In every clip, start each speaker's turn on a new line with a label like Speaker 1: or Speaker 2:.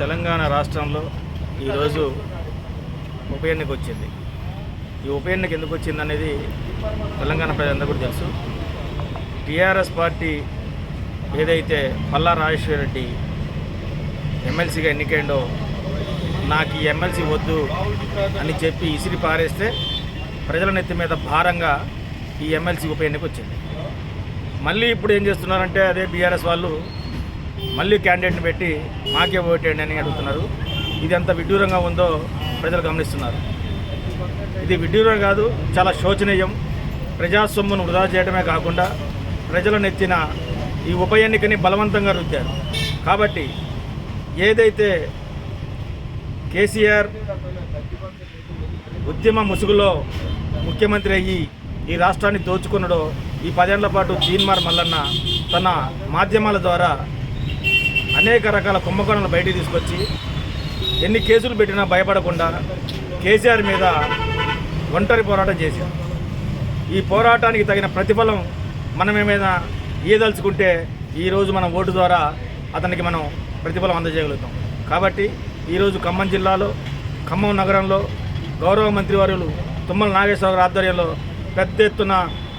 Speaker 1: తెలంగాణ రాష్ట్రంలో ఈరోజు ఉప ఎన్నిక వచ్చింది. ఈ ఉప ఎన్నిక ఎందుకు వచ్చింది అనేది తెలంగాణ ప్రజలందరూ కూడా తెలుసు. టీఆర్ఎస్ పార్టీ ఏదైతే పల్లా రాజేశ్వర రెడ్డి ఎమ్మెల్సీగా ఎన్నికైండో నాకు ఈ ఎమ్మెల్సీ వద్దు అని చెప్పి ఇసిరి పారేస్తే ప్రజల నెత్తి మీద భారంగా ఈ ఎమ్మెల్సీ ఉప ఎన్నిక వచ్చింది. మళ్ళీ ఇప్పుడు ఏం చేస్తున్నారంటే అదే బీఆర్ఎస్ వాళ్ళు మళ్ళీ క్యాండిడేట్ని పెట్టి మాకే ఓటేయండి అని అడుగుతున్నారు. ఇది ఎంత విడ్డూరంగా ఉందో ప్రజలు గమనిస్తున్నారు. ఇది విడ్డూరం కాదు చాలా శోచనీయం. ప్రజాసొమ్మును వృధా చేయడమే కాకుండా ప్రజల నెత్తిన ఈ ఉప ఎన్నికని బలవంతంగా రుద్దారు. కాబట్టి ఏదైతే కేసీఆర్ ఉద్యమ ముసుగులో ముఖ్యమంత్రి అయ్యి ఈ రాష్ట్రాన్ని దోచుకున్నాడో ఈ పదేళ్ళ పాటు జీన్మార్ మల్లన్న తన మాధ్యమాల ద్వారా అనేక రకాల కుంభకోణాలు బయటికి తీసుకొచ్చి ఎన్ని కేసులు పెట్టినా భయపడకుండా కేసీఆర్ మీద ఒంటరి పోరాటం చేశారు. ఈ పోరాటానికి తగిన ప్రతిఫలం మనం ఏమైనా ఇయ్యదలుచుకుంటే ఈరోజు మన ఓటు ద్వారా అతనికి మనం ప్రతిఫలం అందజేయగలుగుతాం. కాబట్టి ఈరోజు ఖమ్మం జిల్లాలో ఖమ్మం నగరంలో గౌరవ మంత్రివర్యులు తుమ్మల నాగేశ్వరరావు ఆధ్వర్యంలో పెద్ద ఎత్తున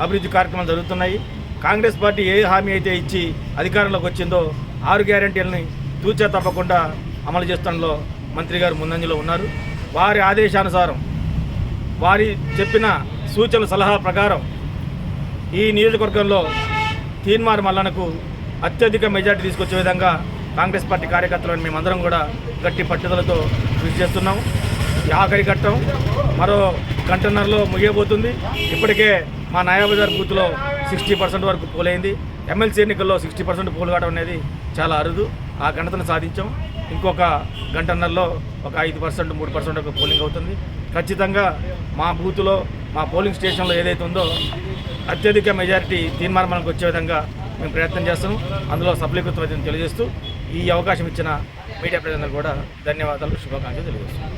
Speaker 1: అభివృద్ధి కార్యక్రమాలు జరుగుతున్నాయి. కాంగ్రెస్ పార్టీ ఏ హామీ అయితే ఇచ్చి అధికారంలోకి వచ్చిందో ఆరు గ్యారంటీలని తూచా తప్పకుండా అమలు చేస్తుండలో మంత్రి గారు ముందంజలో ఉన్నారు. వారి ఆదేశానుసారం వారి చెప్పిన సూచన సలహా ప్రకారం ఈ నియోజకవర్గంలో తీన్మార్ మల్లనకు అత్యధిక మెజార్టీ తీసుకొచ్చే విధంగా కాంగ్రెస్ పార్టీ కార్యకర్తలను మేమందరం కూడా గట్టి పట్టుదలతో కృషి చేస్తున్నాం. ఆఖరి ఘట్టం మరో గంటన్నరలో ముగియబోతుంది. ఇప్పటికే మా నాయాబజార్ బూత్లో సిక్స్టీ పర్సెంట్ వరకు పోలైంది ఎమ్మెల్సీ ఎన్నికల్లో సిక్స్టీ పర్సెంట్ పోలు కావడం అనేది చాలా అరుదు. ఆ గణతను సాధించాం. ఇంకొక గంటన్నరలో ఒక ఐదు పర్సెంట్ మూడు పర్సెంట్ ఒక పోలింగ్ అవుతుంది. ఖచ్చితంగా మా బూత్లో మా పోలింగ్ స్టేషన్లో ఏదైతే ఉందో అత్యధిక మెజారిటీ తీర్మానం వచ్చే విధంగా మేము ప్రయత్నం చేస్తాము. అందులో సఫలీకృతం తెలియజేస్తూ ఈ అవకాశం ఇచ్చిన మీడియా ప్రజలకు కూడా ధన్యవాదాలు శుభాకాంక్షలు తెలియజేస్తున్నాం.